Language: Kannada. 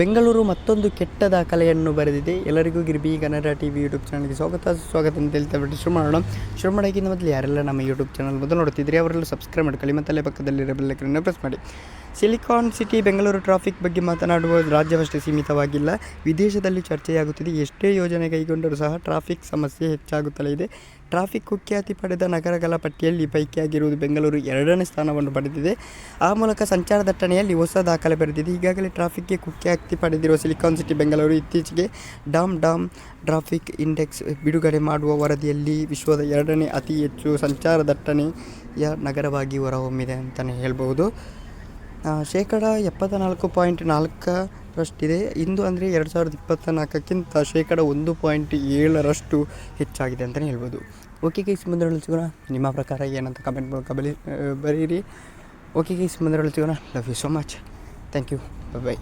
ಬೆಂಗಳೂರು ಮತ್ತೊಂದು ಕೆಟ್ಟ ದಾಖಲೆಯನ್ನು ಬರೆದಿದೆ. ಎಲ್ಲರಿಗೂ ಗಿರ್ಬಿ ಕನ್ನಡ ಟಿ ವಿ ಯೂಟ್ಯೂಬ್ ಚಾನಲ್ಗೆ ಸ್ವಾಗತ. ಸ್ವಾಗತ ಅಂತ ಹೇಳ್ತಾ ಬಿಟ್ಟು ಶುರು ಮಾಡೋಣ. ಶುರು ಮಾಡೋಕ್ಕಿಂತ ಮೊದಲು ಯಾರೆಲ್ಲ ನಮ್ಮ ಯೂಟ್ಯೂಬ್ ಚಾನಲ್ ಮೊದಲು ನೋಡ್ತಿದ್ರಿ ಅವರೆಲ್ಲ ಸಬ್ಸ್ಕ್ರೈಬ್ ಮಾಡ್ಕೊಳ್ಳಿ ಮತ್ತು ಅಲ್ಲೇ ಪಕ್ಕದಲ್ಲಿರೋ ಬೆಲ್ಲಕ್ಕನ್ನು ಪ್ರೆಸ್ ಮಾಡಿ. ಸಿಲಿಕಾನ್ ಸಿಟಿ ಬೆಂಗಳೂರು ಟ್ರಾಫಿಕ್ ಬಗ್ಗೆ ಮಾತನಾಡುವ ರಾಜ್ಯವಷ್ಟೇ ಸೀಮಿತವಾಗಿಲ್ಲ. ವಿದೇಶದಲ್ಲಿ ಚರ್ಚೆಯಾಗುತ್ತಿದೆ. ಎಷ್ಟೇ ಯೋಜನೆ ಕೈಗೊಂಡರೂ ಸಹ ಟ್ರಾಫಿಕ್ ಸಮಸ್ಯೆ ಹೆಚ್ಚಾಗುತ್ತಲೇ ಇದೆ. ಟ್ರಾಫಿಕ್ ಕುಖ್ಯಾತಿ ಪಡೆದ ನಗರಗಳ ಪಟ್ಟಿಯಲ್ಲಿ ಪೈಕಿಯಾಗಿರುವುದು ಬೆಂಗಳೂರು ಎರಡನೇ ಸ್ಥಾನವನ್ನು ಪಡೆದಿದೆ. ಆ ಮೂಲಕ ಸಂಚಾರ ದಟ್ಟಣೆಯಲ್ಲಿ ಹೊಸ ದಾಖಲೆ ಬರೆದಿದೆ. ಈಗಾಗಲೇ ಟ್ರಾಫಿಕ್ಗೆ ಕುಖ್ಯಾತಿ ಪಡೆದಿರುವ ಸಿಲಿಕಾನ್ ಸಿಟಿ ಬೆಂಗಳೂರು ಇತ್ತೀಚೆಗೆ ಡಾಮ್ ಡಾಮ್ ಟ್ರಾಫಿಕ್ ಇಂಡೆಕ್ಸ್ ಬಿಡುಗಡೆ ಮಾಡುವ ವರದಿಯಲ್ಲಿ ವಿಶ್ವದ ಎರಡನೇ ಅತಿ ಹೆಚ್ಚು ಸಂಚಾರ ದಟ್ಟಣೆಯ ನಗರವಾಗಿ ಹೊರಹೊಮ್ಮಿದೆ ಅಂತಲೇ ಹೇಳ್ಬೋದು. ಶೇಕಡ ಎಪ್ಪತ್ತ ನಾಲ್ಕು ಪಾಯಿಂಟ್ ನಾಲ್ಕರಷ್ಟಿದೆ ಇಂದು ಅಂದರೆ ಎರಡು ಸಾವಿರದ ಇಪ್ಪತ್ತ ನಾಲ್ಕಕ್ಕಿಂತ ಶೇಕಡ ಒಂದು ಪಾಯಿಂಟ್ ಏಳರಷ್ಟು ಹೆಚ್ಚಾಗಿದೆ ಅಂತಲೇ ಹೇಳ್ಬೋದು. ಓಕೆ ಗೈಸ್ ಮುಂದೆ ಸಿಗೋಣ ನಿಮ್ಮ ಪ್ರಕಾರ ಏನಂತ ಕಮೆಂಟ್ ಮೂಲಕ ಬಲಿ, ಬರೀರಿ. ಓಕೆ ಗೈಸ್ ಮುಂದೆ ಸಿಗೋಣ love you so much thank you bye